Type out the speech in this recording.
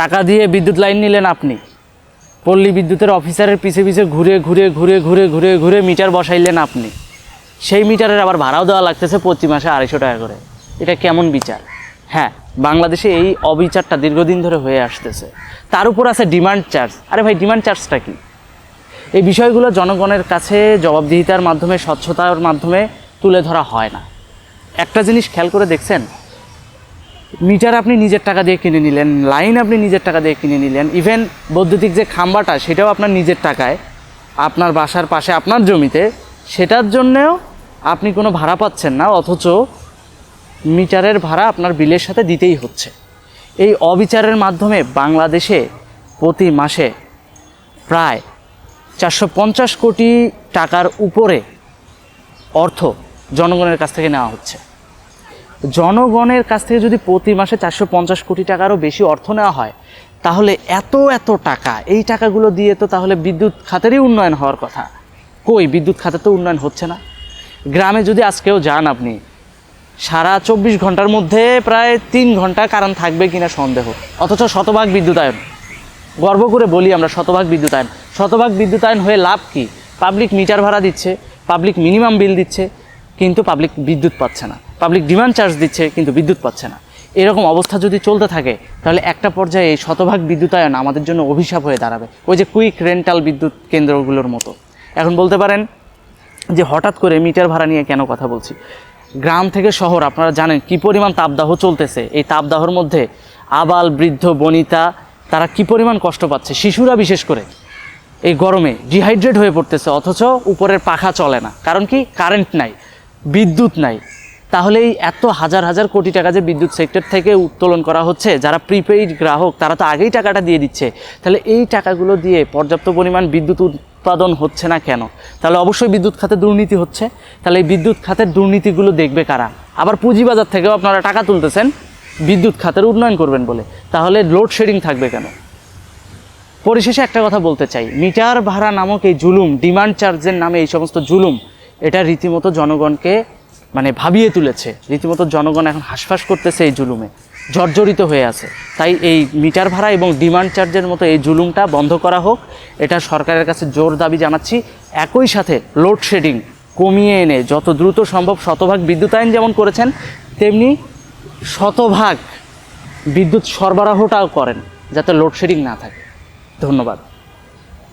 টাকা দিয়ে বিদ্যুৎ লাইন নিলেন আপনি। পল্লী বিদ্যুতের অফিসারের পিছে পিছে ঘুরে ঘুরে ঘুরে ঘুরে ঘুরে ঘুরে মিটার বসাইলেন আপনি। সেই মিটারের আবার ভাড়াও দেওয়া লাগতেছে প্রতি মাসে আড়াইশো টাকা করে। এটা কেমন বিচার? হ্যাঁ বাংলাদেশে এই অবিচারটা দীর্ঘদিন ধরে হয়ে আসতেছে। তার উপর আছে ডিমান্ড চার্জ। আরে ভাই, ডিমান্ড চার্জটা কি? এই বিষয়গুলো জনগণের কাছে জবাবদিহিতার মাধ্যমে, স্বচ্ছতার মাধ্যমে তুলে ধরা হয় না। একটা জিনিস খেয়াল করে দেখছেন মিটার আপনি নিজের টাকা দিয়ে কিনে নিলেন, লাইন আপনি নিজের টাকা দিয়ে কিনে নিলেন ইভেন বৈদ্যুতিক যে খাম্বাটা সেটাও আপনার নিজের টাকায়, আপনার বাসার পাশে, আপনার জমিতে, সেটার জন্যেও আপনি কোনো ভাড়া পাচ্ছেন না, অথচ মিটারের ভাড়া আপনার বিলের সাথে দিতেই হচ্ছে। এই অবিচারের মাধ্যমে বাংলাদেশে প্রতি মাসে প্রায় চারশো পঞ্চাশ কোটি টাকার উপরে অর্থ জনগণের কাছ থেকে নেওয়া হচ্ছে। জনগণের কাছ থেকে যদি প্রতি মাসে চারশো পঞ্চাশ কোটি টাকারও বেশি অর্থ নেওয়া হয়, তাহলে এত এত টাকা, এই টাকাগুলো দিয়ে তো তাহলে বিদ্যুৎ খাতেরই উন্নয়ন হওয়ার কথা। কই, বিদ্যুৎ খাতে তো উন্নয়ন হচ্ছে না। গ্রামে যদি আজকেও যান আপনি, সারা চব্বিশ ঘণ্টার মধ্যে প্রায় তিন ঘণ্টা কারণ থাকবে কিনা সন্দেহ। অথচ শতভাগ বিদ্যুতায়ন গর্ব করে বলি আমরা, শতভাগ বিদ্যুতায়ন শতভাগ বিদ্যুতায়ন হয়ে লাভ কি? পাবলিক মিটার ভাড়া দিচ্ছে, পাবলিক মিনিমাম বিল দিচ্ছে। কিন্তু পাবলিক বিদ্যুৎ পাচ্ছে না। পাবলিক ডিমান্ড চার্জ দিচ্ছে, কিন্তু বিদ্যুৎ পাচ্ছে না। এরকম অবস্থা যদি চলতে থাকে, তাহলে একটা পর্যায়ে এই শতভাগ বিদ্যুতায়ন আমাদের জন্য অভিশাপ হয়ে দাঁড়াবে। ওই যে কুইক রেন্টাল বিদ্যুৎ কেন্দ্রগুলোর মতো। এখন বলতে পারেন যে হঠাৎ করে মিটার ভাড়া নিয়ে কেন কথা বলছি? গ্রাম থেকে শহর, আপনারা জানেন কি পরিমাণ তাপদাহ চলতেছে। এই তাপদাহর মধ্যে আবাল, বৃদ্ধ, বনিতা, তারা কি পরিমাণ কষ্ট পাচ্ছে? শিশুরা বিশেষ করে। এই গরমে ডিহাইড্রেট হয়ে পড়তেছে, অথচ উপরের পাখা চলে না। কারণ কি? কারেন্ট নাই। বিদ্যুৎ নাই। তাহলে এই এত হাজার হাজার কোটি টাকা যে বিদ্যুৎ সেক্টর থেকে উত্তোলন করা হচ্ছে, যারা প্রিপেইড গ্রাহক, তারা তো আগেই টাকাটা দিয়ে দিচ্ছে। তাহলে এই টাকাগুলো দিয়ে পর্যাপ্ত পরিমাণ বিদ্যুৎ উৎপাদন হচ্ছে না কেন? তাহলে অবশ্যই বিদ্যুৎ খাতে দুর্নীতি হচ্ছে। তাহলে এই বিদ্যুৎ খাতের দুর্নীতিগুলো দেখবে কারা? আবার পুঁজিবাজার থেকেও আপনারা টাকা তুলতেছেন, বিদ্যুৎ খাতের উন্নয়ন করবেন বলে। তাহলে লোডশেডিং থাকবে কেন? পরিশেষে একটা কথা বলতে চাই। মিটার ভাড়া নামক এই জুলুম ডিমান্ড চার্জের নামে এই সমস্ত জুলুম এটা রীতিমতো জনগণকে মানে ভাবিয়ে তুলেছে। রীতিমতো জনগণ এখন হাঁসফাঁস করতেছে এই জুলুমে। জর্জরিত হয়ে আছে। তাই এই মিটার ভাড়া এবং ডিমান্ড চার্জের মতো এই জুলুমটা বন্ধ করা হোক। এটা সরকারের কাছে জোর দাবি জানাচ্ছি। একই সাথে লোডশেডিং কমিয়ে এনে যত দ্রুত সম্ভব শতভাগ বিদ্যুতায়ন যেমন করেছেন, তেমনি শতভাগ বিদ্যুৎ সরবরাহটাও করেন, যাতে লোডশেডিং না থাকে। ধন্যবাদ।